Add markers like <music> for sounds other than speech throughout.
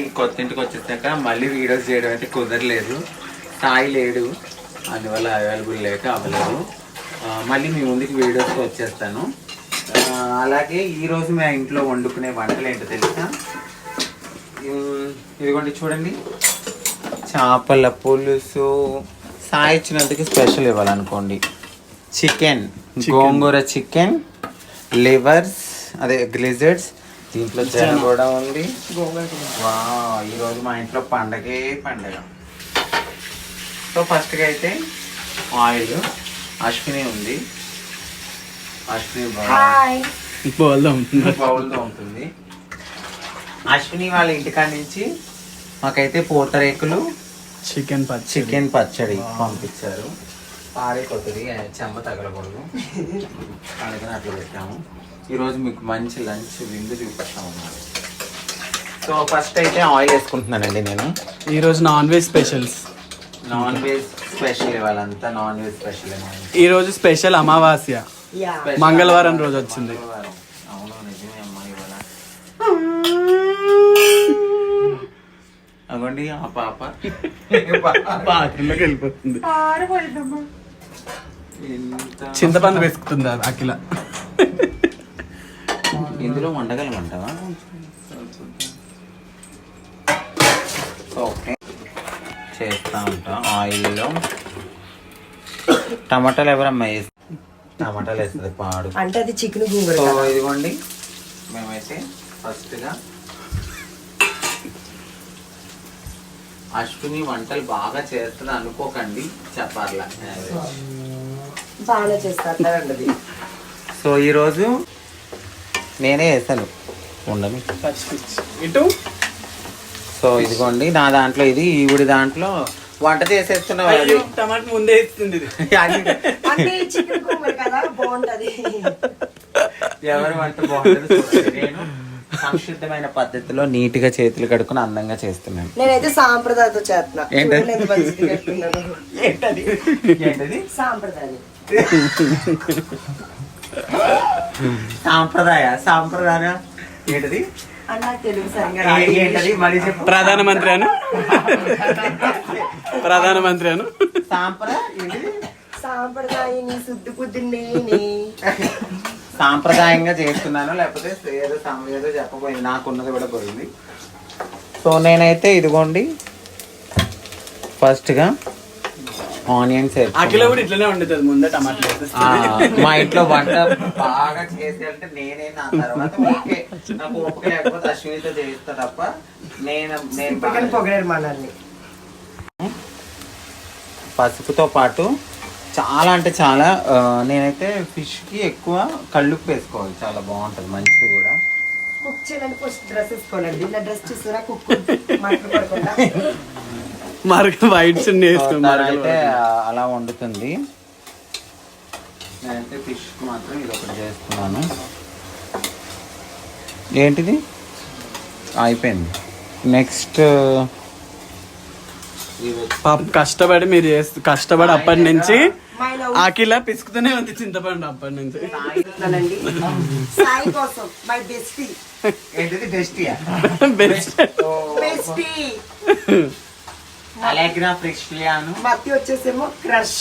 ఈ కొత్త ఇంటికి వచ్చేసాక మళ్ళీ వీడియోస్ చేయడం అయితే కుదరలేదు. సాయి లేడు. అందువల్ల అవైలబుల్ లేక అవ్వలేదు. మళ్ళీ మీ ముందుకి వీడియోస్కి వచ్చేస్తాను. అలాగే ఈరోజు మా ఇంట్లో వండుకునే వంటలు ఏంటో తెలుసా? ఇదిగోండి చూడండి. చేపల పులుసు. సాయి ఇచ్చినందుకు స్పెషల్ ఇవ్వాలనుకోండి చికెన్ గోంగూర చికెన్ లివర్స్ అదే గ్లిజర్డ్స్ దీంట్లో జన కూడా ఉంది. ఈరోజు మా ఇంట్లో పండగే పండగ. సో ఫస్ట్గా అయితే ఆయిల్ అశ్విని ఉంది. అశ్విని బౌల్తో ఉంటుంది అశ్విని వాళ్ళ ఇంటికాడ నుంచి మాకైతే పూతరేకులు చికెన్ చికెన్ పచ్చడి పంపించారు. పాడైపోతుంది చెమ్మ తగలకూడదు. <laughs> అందుకని అట్లా పెట్టాము. ఈరోజు మీకు మంచి లంచ్ విందు చూపిస్తాము అన్నమాట సో ఫస్ట్ అయితే ఆయిల్ వేసుకుంటున్నానండి నేను. ఈ రోజు non veg specials. Non veg special ఇవాళంతా non veg special ఈ రోజు స్పెషల్ అమావాస్య. మంగళవారం రోజు వచ్చింది అగోండి ఆ పాప. బాత్రూంలోకి వెళ్ళిపోతుంది ఎంత చింతపండు వేసుకుతుంది అది అఖిల? ఇందులో వండగలమంటావా? ఓకే. చేస్తా ఉంటా. ఆయిల్లో టమాటాలు ఎవరమ్మా వేసి? టమాటాలు వేస్తుంది పాడు. అంటే అది చికెన్ గూగుల్ సో ఇదిగోండి. మేమైతే ఫస్ట్గా అశ్విని వంటలు బాగా చేస్తుంది అనుకోకండి చెప్పాలా. బాగానే చేస్తారు సో ఈరోజు నేనే వేసాను ఉండని. ఇటు? సో ఇదిగోండి నా దాంట్లో ఇది ఈవిడి దాంట్లో. వంట చేసేస్తున్నావు అది. టమాటా ముందే ఇస్తుంది ఎవరి వంట బాగుంటుంది. నేను సంక్షిప్తమైన పద్ధతిలో నీట్గా చేతులు కడుక్కుని అందంగా చేస్తున్నాను. నేనైతే సాంప్రదాయతో చేస్తున్నా ఏంటది? సాంప్రదాయం. సాంప్రదాయ సాంప్రదాయ ఏంటది? మళ్ళీ చెప్పు. ప్రధానమంత్రి అను. ప్రధానమంత్రి అను. శుద్ధి సాంప్రదాయంగా చేస్తున్నాను లేకపోతే ఏదో ఏదో చెప్పబోయింది. నాకున్నది కూడా పోయింది. సో నేనైతే ఇదిగోండి. ఫస్ట్గా ఆనియన్స్ అఖిల కూడా ఇట్లనే వండుతుంది ముందే టమాటాలు. మా ఇంట్లో వంట బాగా చేసి అంటే నేనే నా తర్వాత ఓకే నాకు ఓపిక లేకపోతే అశ్వినితో చేస్తా తప్ప నేను నేను పక్కన పొగడారు మనల్ని. పసుపుతో పాటు చాలా అంటే చాలా నేనైతే ఫిష్కి ఎక్కువ కళ్ళుప్పు వేసుకోవాలి. చాలా బాగుంటుంది మంచిది కూడా. కుక్ చేయాలని ఫస్ట్ డ్రెస్ వేసుకోవాలండి. నా డ్రెస్ చూసారా? కుక్ మరక వైట్ చున్నీ సో తను అయితే అలా వండుతుంది. నేనైతే ఫిష్కి మాత్రం ఇది ఒకటి చేస్తున్నాను. ఏంటిది? అయిపోయింది. నెక్స్ట్ పాప కష్టపడి మీరు చేస్తూ కష్టపడి అప్పటి నుంచి అఖిల పిసుకుతూనే ఉంది చింతపండు అప్పటి నుంచి. ఉండాలండి సాయి కోసం మై బెస్టీ <laughs> ఏంటిది బెస్టియా బెస్ట్ బెస్టీ అలెగ్రా ఫ్రిష్లియాను మత్తి వచ్చేసేమో క్రష్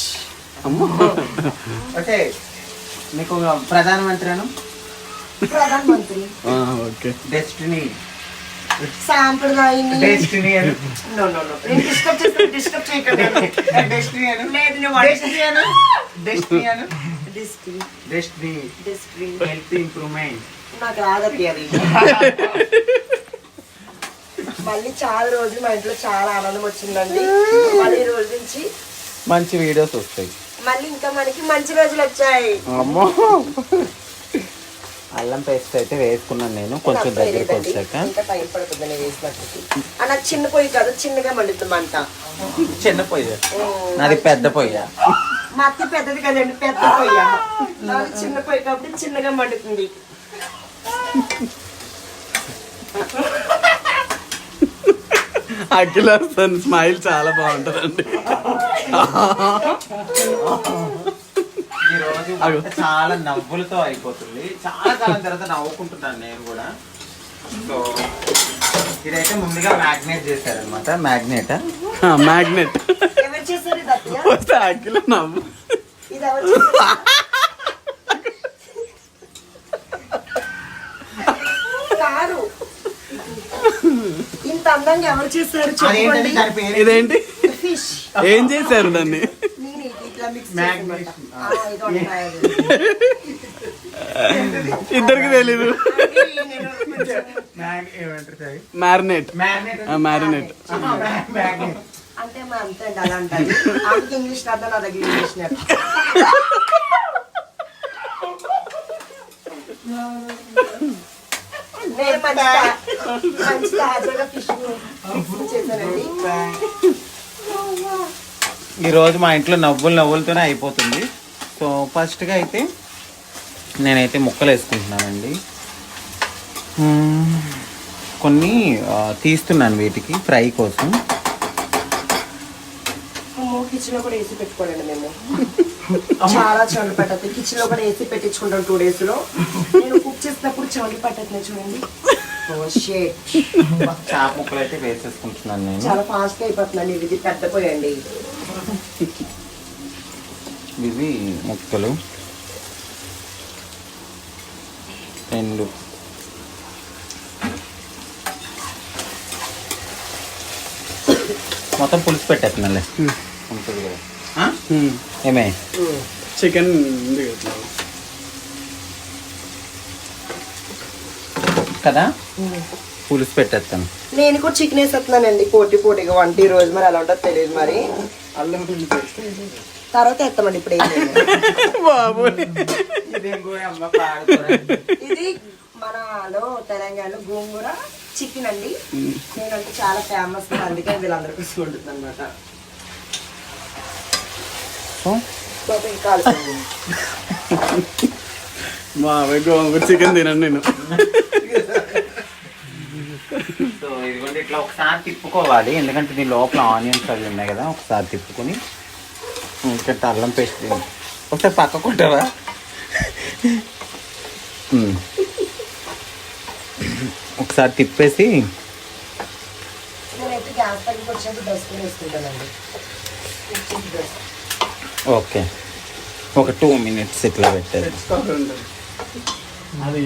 ఓకే. మీకు ప్రధానమంత్రి అను? ప్రధాన మంత్రి. ఓకే. డెస్టినీ సాంప్రదాయని డెస్టినీ అను. No no no. నేను డిస్టర్బ్ చేస్తాను డిస్టర్బ్ చేయకండి డెస్టినీ అను. లేదు నువ్వు డెస్టినీ అను. డెస్టినీ అను. డిస్ట్రీ డెస్టినీ డిస్ట్రీ హెల్త్ ఇంప్రూవ్మెంట్ నాకు అది. <laughs> మళ్ళీ చాలా రోజులు మా ఇంట్లో చాలా ఆనందం వచ్చిందండి. మళ్ళీ ఈ రోజు నుంచి మంచి వీడియోస్ వస్తాయి. మళ్ళీ ఇంకా మనకి మంచి రోజులు వచ్చాయి. అమ్మో. అల్లం పేస్ట్ అయితే వేసుకున్నాను నేను కొంచెం దగ్గరికి. వచ్చాక. ఇంకా టైం పడుతుంది నేను వేసినట్టుకి ఆ, నాకు చిన్న పొయ్యి కాదు చిన్నగా మండుతుంది చిన్న పొయ్యి. నాది పెద్ద పొయ్య. మా అత్త పెద్దది కదండి పెద్ద పొయ్య. నాది చిన్న పొయ్యి కాబట్టి చిన్నగా మండుతుంది. అఖిల స్మైల్ చాలా బాగుంటుందండి. ఈ రోజు వంట చాలా నవ్వులతో అయిపోతుంది. చాలా కాలం తర్వాత నవ్వుకుంటున్నాను నేను కూడా. సో ఇదైతే ముందుగా మ్యాగ్నేట్ చేశారనమాట మ్యాగ్నేట్ మ్యాగ్నెట్. వస్తే అఖిల నవ్వు ఇది ఎవరు చేస్తారు కాదు ఇంత అందంగా ఎవరు చెప్పండి. పేరు ఇదేంటి? ఫిష్ ఏం చేశారు దాన్ని. ఇద్దరికి తెలీదు. మ్యారినేట్ మ్యాగ్నేట్ మ్యారినేట్ మ్యాగ్నేట్ అంటే మా అంతే అండి అలా అంటారు. ఆమెకి ఇంగ్లీష్ అర్థం నా దగ్గర ఇంగ్లీష్ నేర్పు. నేను మంచి తాజాగా ఫిష్ చేశానండి. ఈరోజు మా ఇంట్లో నవ్వులు నవ్వులతోనే అయిపోతుంది. సో ఫస్ట్గా అయితే నేనైతే ముక్కలు వేసుకుంటున్నానండి. కొన్ని తీస్తున్నాను వీటికి ఫ్రై కోసం. కిచెన్లో కూడా ఏసీ పెట్టుకోండి మేము. చాలా చెమట పట్టద్దు కిచెన్లో కూడా ఏసీ పెట్టించుకుంటాం టూ డేస్లో నేను కుక్ చేసినప్పుడు చెమట పట్టట్లేదు చూడండి. చాప ముక్కలు అయితే వేసేసుకుంటున్నాను నేను. చాలా ఫాస్ట్ అయిపోతుందండి ఇది పెద్ద పోయండి ఇవి ముక్కలు. రెండు. మొత్తం పులుసు పెట్టేస్తున్నాలే ఉంటుంది కదా? ఏమే? చికెన్ ఉంది కదా. పులుసు పెట్టేస్తాను. నేను కూడా చికెన్ వేసేస్తున్నానండి పోటీ పోటీగా వంట ఈ రోజు మరి ఎలా ఉంటుందో తెలియదు మరి. అల్లం తర్వాత వేస్తామండి ఇప్పుడు. బాబోయ్. ఇది మనలో తెలంగాణలో గోంగూర చికెన్ అండి. నేనంటే చాలా ఫేమస్ అందుకే వీళ్ళందరికీ ఉంటుంది అనమాట బాబాయ్ గోంగూర చికెన్ తినండి నేను. సో ఇదిగోండి ఇట్లా ఒకసారి తిప్పుకోవాలి. ఎందుకంటే దీని లోపల ఆనియన్స్ అవి ఉన్నాయి కదా ఒకసారి తిప్పుకొని ఇంకా అల్లం పేస్ట్ ఒకసారి పక్క కొట్టావా? ఉమ్. ఒకసారి తిప్పేసి గ్యాస్ పైకి వచ్చినప్పుడు డ్రెస్ కూడా వేసుకుంటానండి. Dress okay. ఒక టూ మినిట్స్ ఇట్లా పెట్టేది అది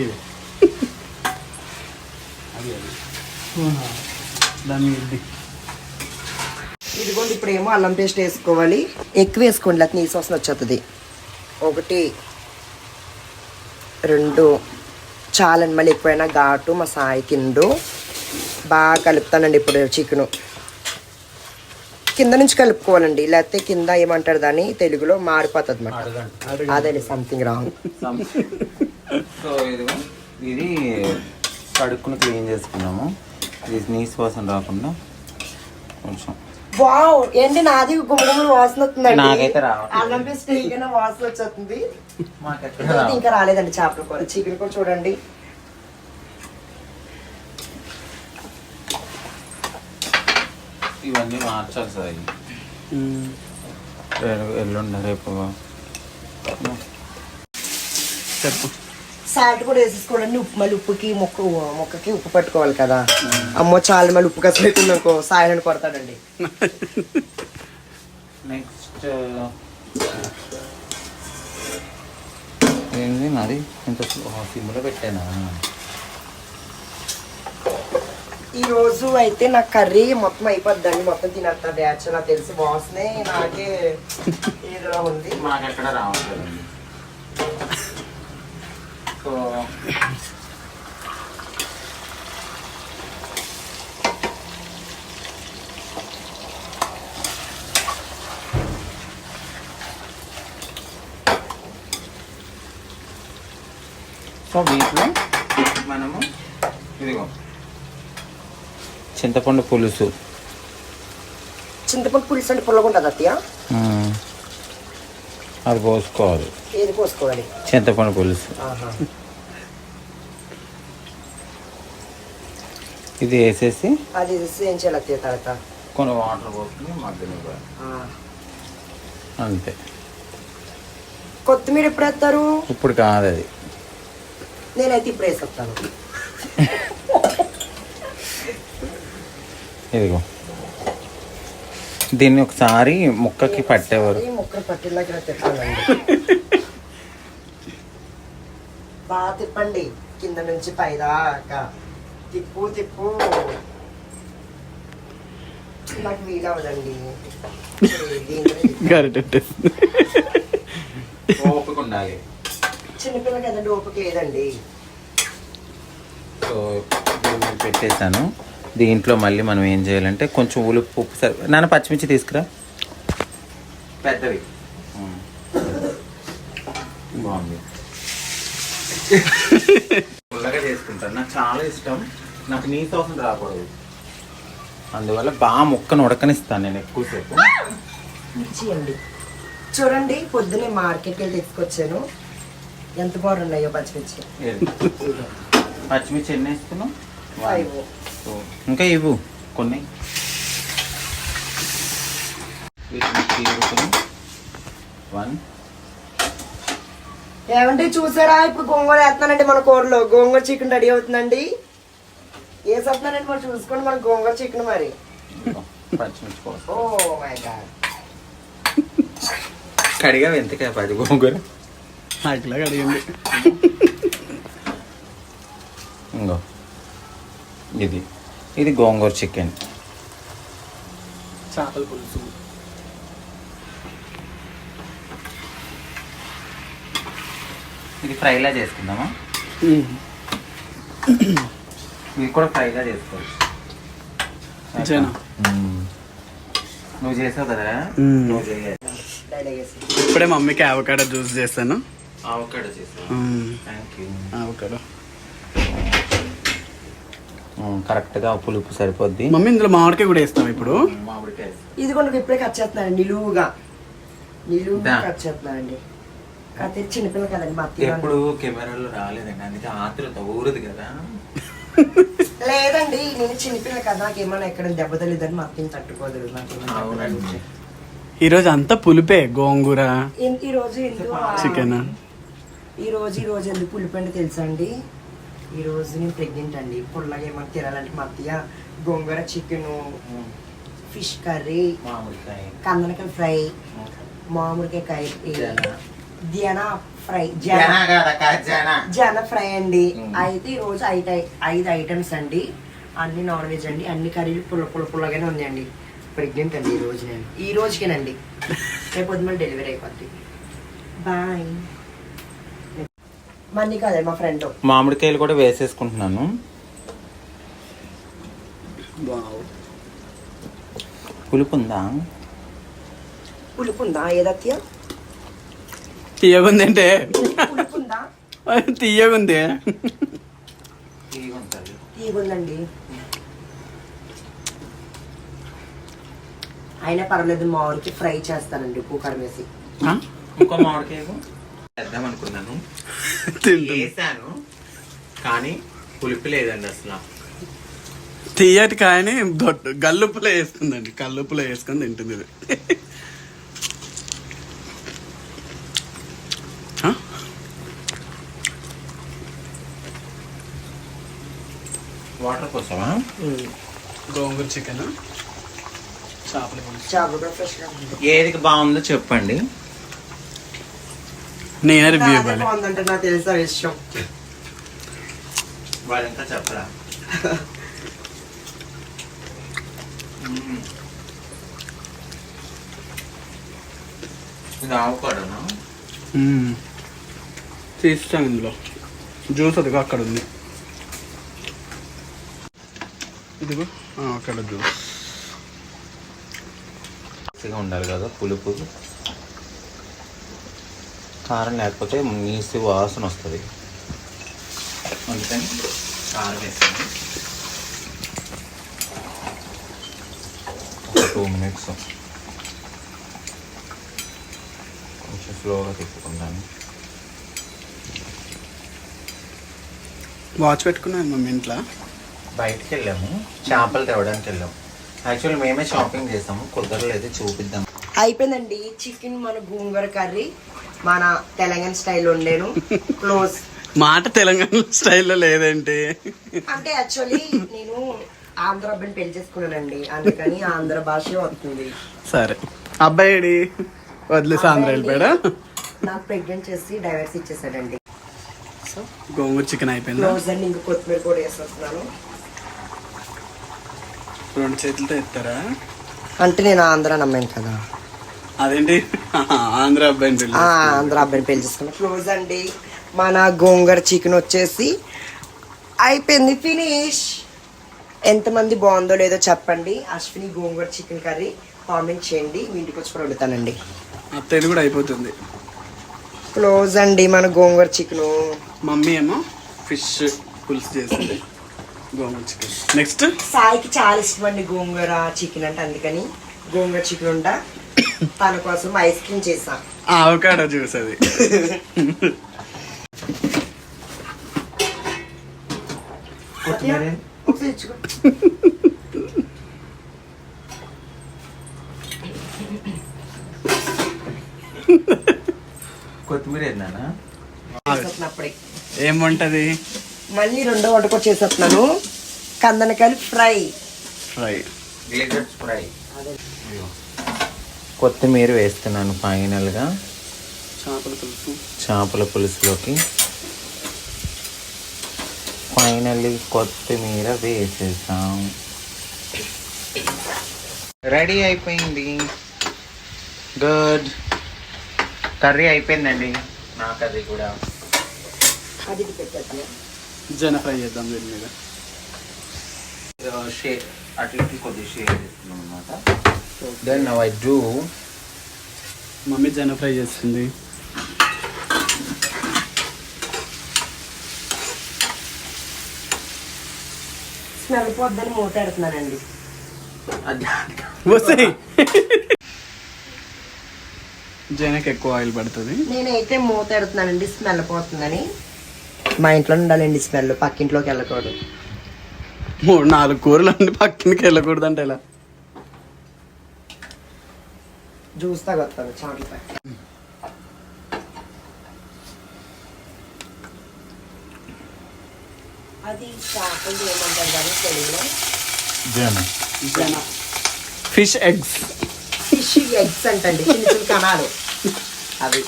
దాన్ని ఇదిగోండి ఇప్పుడు ఏమో అల్లం పేస్ట్ వేసుకోవాలి. ఎక్కువ వేసుకోండి లేకపోతే నీసు వాసన వచ్చేస్తుంది ఒకటి రెండు చాలండి. మళ్ళీ ఎక్కువైనా ఘాటు మా సాయి తిండు బాగా కలుపుతానండి ఇప్పుడు చికెను. కింద నుంచి కలుపుకోవాలండి. లేకపోతే కింద ఏమంటారు దాన్ని? తెలుగులో మారిపోతుంది అన్నమాట అదే సంథింగ్ రాంగ్ సో ఇది కడుక్కుని క్లీన్ చేసుకున్నాము. ఇది నీసు వాసన రాకుండా కొంచెం. వావ్! ఏంటి నాది గుమ్మగుమ్మలు వాసన వస్తుందండి. నాకైతే రావట్లేదు. అల్లం పేస్ట్ వాసన వచ్చేస్తుంది. ఇంకా రాలేదండి చేపల కూర? చికెన్ కూడా చూడండి. ఇవన్నీ మార్చాలి సార్ ఎల్లుండి రేపు చెప్పు. సాల్ట్ కూడా వేసేసుకోండి. ఉప్పు మళ్ళీ ఉప్పుకి మొక్క మొక్కకి ఉప్పు పట్టుకోవాలి కదా. అమ్మో చాలా మళ్ళీ ఉప్పు కసలు అవుతుంది అనుకో సాయని కొడతాడండి. నెక్స్ట్ ఏంది మరి? ఇంత సిమ్లో పెట్టానా? ఈ రోజు అయితే నా కర్రీ మొత్తం అయిపోద్దండి. మొత్తం తినేస్తా. బ్యాచ్ నాకు తెలిసి వాసనే నాకే ఏదోలా ఉంది. మాకెక్కడ రావట్లేదండి. సో సో వీటిలో మనము ఇదిగో చింతపండు పులుసు. చింతపండు పులుసు అంటే పుల్లగా ఉంటుంది అత్తయ్య. అది పోసుకోవాలి. ఏది పోసుకోవాలి? చింతపండు పులుసు. ఇది వేసేసి అది ఏం చేయాలి అత్తయ్య తర్వాత కొన్ని వాటర్ పోసుకుని మధ్యలో. అంతే. కొత్తిమీర ఎప్పుడు వేస్తారు? ఇప్పుడు కాదు అది నేనైతే ఇప్పుడు వేసేస్తాను <laughs> ఇదిగో. దీన్ని ఒకసారి ముక్కకి పట్టేవారు. ఈ ముక్కలు పట్టేలాగా తిప్పాలండి. బాగా తిప్పండి. కింద నుంచి పైదాకా. తిప్పు తిప్పు. నాకు వీలవదండి గరిటెట్టు ఓపిక ఉండాలి చిన్నపిల్ల కదండి ఓపిక లేదండి. సో పెట్టేశాను. దీంట్లో మళ్ళీ మనం ఏం చేయాలంటే కొంచెం ఉలుపు ఉప్పు సరి నాన్న పచ్చిమిర్చి తీసుకురా. పెద్దవి. బాగుంది. <laughs> పుల్లగా చేసుకుంటాను. నాకు చాలా ఇష్టం. నాకు నీ అవసరం రాకూడదు. అందువల్ల బాగా ముక్కను ఉడకనిస్తాను నేను ఎక్కువసేపు. మిర్చి అండి. చూడండి పొద్దునే మార్కెట్కి వెళ్ళి తీసుకొచ్చాను. ఎంత బాగున్నాయో పచ్చిమిర్చి? పచ్చిమిర్చి ఎన్ని వేసుకున్నావు? ఫైవ్ ఇంకా ఇవ్వు. కొన్ని. వన్ ఏమంటే చూసారా? ఇప్పుడు గోంగూర వేస్తున్నానండి మన కూరలో. గోంగూర చికెన్ రెడీ అవుతుందండి. వేసేస్తున్నానండి మరి చూసుకోండి మన గోంగూర చికెన్ మరి. Oh my god. కడిగా ఎంతకాయ పది గోంగూర. నాకులాగా అడిగింది ఇంకో ఇది. ఇది గోంగూర చికెన్. చేపల పులుసు. ఇది ఫ్రైలా చేసుకుందామా? ఇది కూడా ఫ్రైలా చేసుకోవచ్చు. నువ్వు చేసావు కదా. నువ్వు చేయాలి. ఇప్పుడే మమ్మీకి అవకాడో జ్యూస్ చేస్తాను అవకాడో చేసావు. Thank you avocado. కరెక్ట్గా పులుపు సరిపోద్ది. మమ్మీ ఇందులో మామిడికాయ కూడా వేస్తాం ఇప్పుడు. మామిడికాయ ఇది కూడా ఇప్పుడే కట్ చేస్తున్నానండి నిలువుగా. నిలువుగా. కట్ చేస్తున్నానండి. కాకపోతే చిన్నపిల్ల కదండి మా అత్తయ్య ఎప్పుడు కెమెరాలో రాలేదండి అందుకే ఆతురత ఊరదు కదా. లేదండి నేను చిన్నపిల్ల కదా నాకేమన్నా ఎక్కడ దెబ్బ తల్లిదని మా అత్తని తట్టుకోదు అవునండి. ఈరోజు అంతా పులిపే గోంగూర ఈ రోజు చికెన్. ఈ రోజు ఈ రోజు ఎందుకు పులిపండి తెలుసా అండి? ఈ రోజు నేను ప్రెగ్నెంట్ అండి. పుల్లగా ఏమన్నా తినాలంటే మా అత్తయ్య గోంగూర చికెన్ ఫిష్ కర్రీ మామిడికాయ. కందనకాయ ఫ్రై మామిడికాయ కర్రీ జన. ఫ్రై జన. ఫ్రై అండి. అయితే ఈ రోజు ఐదు ఐ- ఐదు ఐటమ్స్ అండి. అన్ని నాన్ వెజ్ అండి. అన్ని కర్రీలు పుల్ల పుల్ల పుల్లగానే ఉన్నాయండి. ప్రెగ్నెంట్ అండి ఈ రోజు నేను. ఈ రోజుకేనండి. రేపు పొద్దున డెలివరీ అయిపోద్ది. బాయ్. మనీ కాదే మా ఫ్రెండ్. మామిడికాయలు కూడా వేసేసుకుంటున్నాను. పులుపు ఉందా పులుపు ఉందా ఏదత్య తీయగుంది అంటే తీయగుంది. తీగుందండి అయినా పర్వాలేదు మామిడికి ఫ్రై చేస్తానండి ఉప్పు కారం వేసి. ఆ? ఇంకో మామిడికాయ వేద్దాం అనుకున్నాను వేసాను కానీ పులుపు లేదండి అసలు. తీయటి కాయని దొడ్డు గల్లుప్పులో వేస్తుందండి కల్లుప్పులో వేసుకొని తింటుంది ఇది. ఆ? వాటర్ కోసమా గోంగూర చికెన్ చేపల చేపలు ఏది బాగుందో చెప్పండి. నేనే రివ్యూ ఇవ్వాలి. బాగుందంటే నాకు తెలుసా విషయం. చెప్పరా. ఇది ఆవుకాడనా? ఇందులో. జ్యూస్ అదిగో అక్కడ ఉంది. ఇదిగో. అక్కడ జ్యూస్. ఉండాలి కదా పులుపు. కారం లేకపోతే నీసి వాసన వస్తుంది. అందుకని కారం వేస్తాను. ఒక టూ మినిట్స్. కొంచెం స్లోగా తిప్పుకుంటాను వాచ్ పెట్టుకున్నాను మమ్మీ ఇంట్లో? బయటికి వెళ్ళాము. చేపలు తేవడానికి వెళ్ళాము యాక్చువల్ మేమే షాపింగ్ చేసాము. కుదరలేదు చూపిద్దాం. అయిపోయిందండి. చికెన్ మన గోంగూర కర్రీ. మన తెలంగాణ స్టైల్ వండాను క్లోజ్ మాట తెలంగాణ స్టైల్లో లేదేంటి. అంటే యాక్చువల్లీ నేను ఆంధ్ర అబ్బాయిని పెళ్ళి చేసుకున్నానండి. అందుకని ఆంధ్ర భాష వస్తుంది. సరే. అబ్బాయి వదిలేసి ఆంధ్ర వెళ్ళిపోయాడా? నాకు ప్రెగ్నెంట్ చేసి డైవర్స్ ఇచ్చేసాడండి. సో గోంగూర చికెన్ అయిపోయిందా? క్లోజ్ అండి ఇంక కొత్తిమీర కూడా వేసేస్తున్నాను. రెండు చేతులతో ఎత్తారా? అంటే నేను ఆంధ్ర నమ్మాను కదా. అదేంటి? <laughs> ఆంధ్ర అబ్బాయిని పెళ్ళి ఆంధ్ర అబ్బాయిని పెళ్ళి చేసుకున్నాను క్లోజ్ అండి. మన గోంగూర చికెన్ వచ్చేసి అయిపోయింది ఫినిష్ ఎంతమంది బాగుందో లేదో చెప్పండి. Ashwini gongura chicken curry comment చేయండి. మీ ఇంటికి వచ్చి కూడా వండుతానండి. అత్తయ్యది కూడా అయిపోతుంది. క్లోజ్ అండి మన గోంగూర చికెన్ మమ్మీ ఏమో ఫిష్ పులుసు చేసింది గోంగూర చికెన్ నెక్స్ట్ సాయికి చాలా ఇష్టం అండి గోంగూర చికెన్ అంటే అందుకని గోంగూర చికెన్ ఉంట తన కోసం ఐస్ క్రీమ్ చేసా. ఆవకాడో జ్యూస్ అది. కొత్తిమీర ఏందన్నా? చేసేస్తున్నప్పుడే. ఏం వంటది? మళ్ళీ రెండో వంట కూడా చేసేస్తున్నాను. కందనకాయలు ఫ్రై. ఫ్రై. ఫ్రై కొత్తిమీర వేస్తున్నాను ఫైనల్గా. చేపల పులుసు. చేపల పులుసులోకి. ఫైనల్లీ కొత్తిమీర వేసేసాం. రెడీ అయిపోయింది. గుడ్. కర్రీ అయిపోయిందండి. నా కర్రీ కూడా. అది పెట్టద్దు. జన ఫ్రై చేద్దాం దీని మీద. షేర్ అట్లా కొద్దిగా షేర్ చేస్తున్నాం అనమాట దెన్ ఐ డూ మమ్మీ జన ఫ్రై చేస్తుంది. స్మెల్ పోద్దని మూత పెడుతున్నానండి వస్తాయి. జనకి ఎక్కువ ఆయిల్ పడుతుంది. నేనైతే మూత పెడుతున్నానండి స్మెల్ పోతుందని. మా ఇంట్లో ఉండాలండి స్మెల్ పక్కింట్లోకి వెళ్ళకూడదు. మూడు నాలుగు కూరలు అండి పక్కనకి వెళ్ళకూడదు అంటే ఎలా జ్యూస్ తాగొస్తాను చాట్లపై అది చేపలు ఏమంటారు కానీ తెలుగులో జన జన ఫిష్ ఎగ్స్ ఫిష్ ఎగ్స్ అంటండి చిన్న చిన్న కణాలు అవి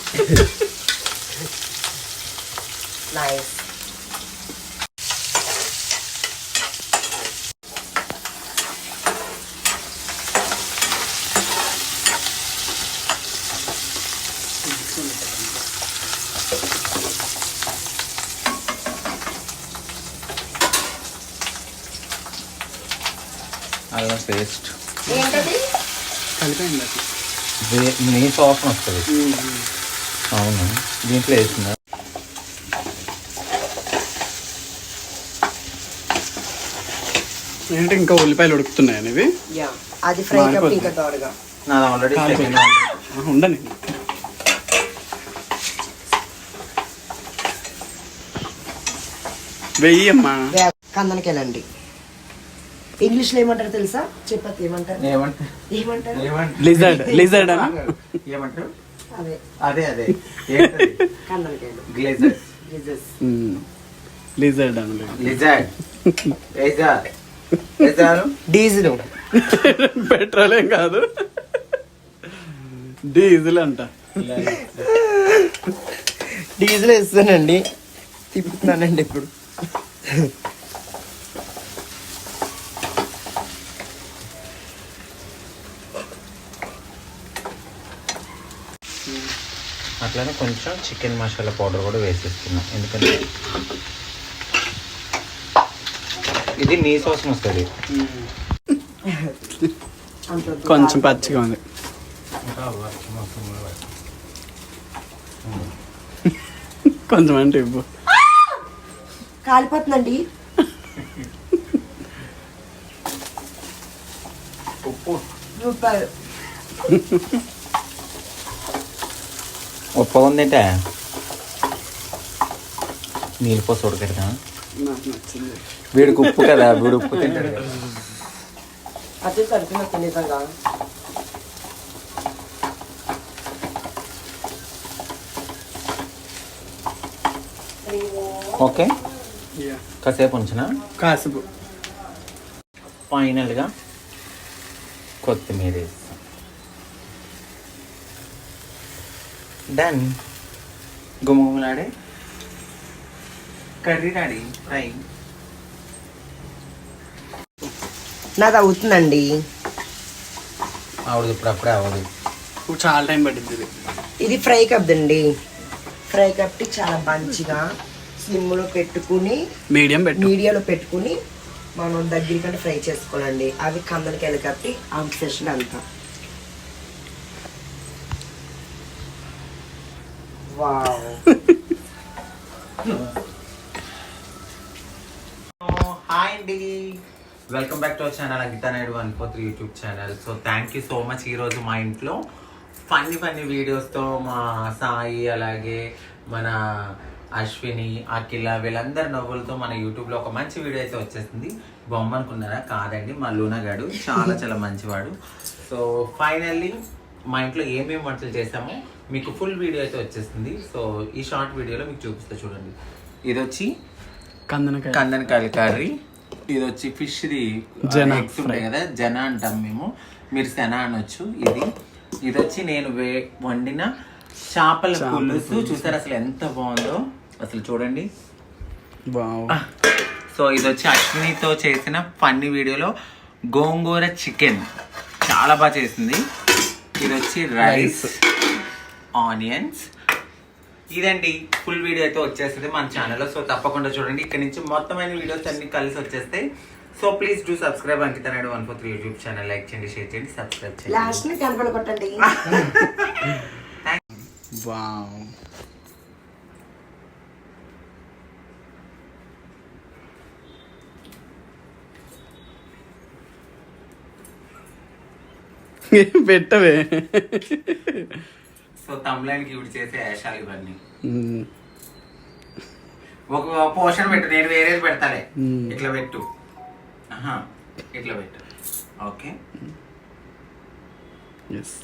నైస్ అల్లం పేస్ట్ ఏంటది అది. నీ వస్తుంది అవును. దీంట్లో వేసిందా ఏంటి ఇంకా ఉల్లిపాయలు ఉడుకుతున్నాయి ఇవి యా అది ఫ్రై. ఇంకా తోడుగా. ఆల్రెడీ ఉండని వెయ్యి అమ్మా కందనకెళ్ళండి ఇంగ్లీష్లో ఏమంటారు తెలుసా? ఏమంటారు ఏమంటారు? ఏమంటారు? లిజర్డ్ లిజర్డ్ అనా? ఏమంటారు? అదే. అదే అదే. ఏంటది? కందనకాయలు గ్లేజర్స్ జిజస్ లిజర్డ్ అనలే లిజార్డ్ ఏజా ఏజారు డీజిల్. పెట్రోల్ ఏం కాదు. డీజిల్ అంట. డీజిల్ వేస్తానండి. తిప్పుతున్నానండి ఇప్పుడు. అట్లానే కొంచెం చికెన్ మసాలా పౌడర్ కూడా వేసేస్తున్నాం. ఎందుకంటే ఇది నీ సోసం వస్తుంది. కొంచెం పచ్చిగా ఉంది. కొంచెం అంటే ఇవ్వు. కాలిపోతుందండి. ఉప్పు. రూపాయలు ఉప్పు ఉందంటే. నీళ్ళు పోసి ఉడకడదా వీడికి ఉప్పు కదా వీడు ఉప్పు తింటాడు ఓకే. యా. కాసేపు ఉంచిన? కాసుపు. ఫైనల్గా కొత్తిమీర వేస్తాం డన్ గుమగుమలాడే కర్రీ రెడీ ఫ్రై నాది అవుతుందండి. అవదు ఇప్పుడు అప్పుడే అవ్వదు. ఇప్పుడు చాలా టైం పట్టింది ఇది. ఇది ఫ్రై కప్ అండి ఫ్రై కప్టి చాలా మంచిగా స్లిమ్లో పెట్టుకుని మీడియం పెట్టు. మీడియాలో పెట్టుకుని మనం దగ్గరికంటే ఫ్రై చేసుకోవాలండి. అవి కందలకి వెళ్ళి కట్టి ఆ సెషన్ అంతా. హాయ్ అండి welcome back to our channel Ankita Naidu one four three YouTube channel so thank you so much ఈరోజు మా ఇంట్లో. ఫన్నీ ఫన్నీ వీడియోస్తో మా సాయి అలాగే మన అశ్విని అఖిల వీళ్ళందరి నవ్వులతో మన యూట్యూబ్లో ఒక మంచి వీడియో అయితే వచ్చేసింది. బొమ్మ అనుకున్నారా? కాదండి మా లూనగాడు చాలా చాలా మంచివాడు. సో ఫైనల్లీ మా ఇంట్లో ఏమేమి వంటలు చేసామో మీకు ఫుల్ వీడియో అయితే వచ్చేస్తుంది. సో ఈ షార్ట్ వీడియోలో మీకు చూపిస్తా చూడండి. ఇది వచ్చి కందనకాయ కందనకాయల కర్రీ. ఇది వచ్చి ఫిష్ ది జన ఎగ్స్ ఉంటాయి కదా జన అంటాం మేము. మీరు సెన అనొచ్చు ఇది. ఇది వచ్చి నేను వే వండిన చేపల పులుసు. చూసారు అసలు ఎంత బాగుందో? అసలు చూడండి. సో ఇది వచ్చి అశ్వినితో చేసిన ఫన్నీ వీడియోలో గోంగూర చికెన్ చాలా బాగా చేసింది. ఇది వచ్చి రైస్. ఆనియన్స్. ఇదండి ఫుల్ వీడియో అయితే వచ్చేస్తుంది మన ఛానల్లో సో తప్పకుండా చూడండి. ఇక్కడ నుంచి మొత్తమైన వీడియోస్ అన్ని కలిసి వచ్చేస్తాయి. So please do subscribe Ankita Naidu one four three YouTube channel like చేయండి షేర్ చేయండి సబ్స్క్రైబ్ చేయండి. లాస్ట్ కొట్టండి <laughs> <laughs> పెట్టవే. సో తమ్లైన్కి ఇవి చేసే వేషాలు ఇవన్నీ. మ్మ్. ఒక పోర్షన్ పెట్టు నేను వేరేది పెడతాలే. మ్మ్. ఇట్లా పెట్టు. ఆహా, ఇట్లా పెట్టు. ఓకే? ఎస్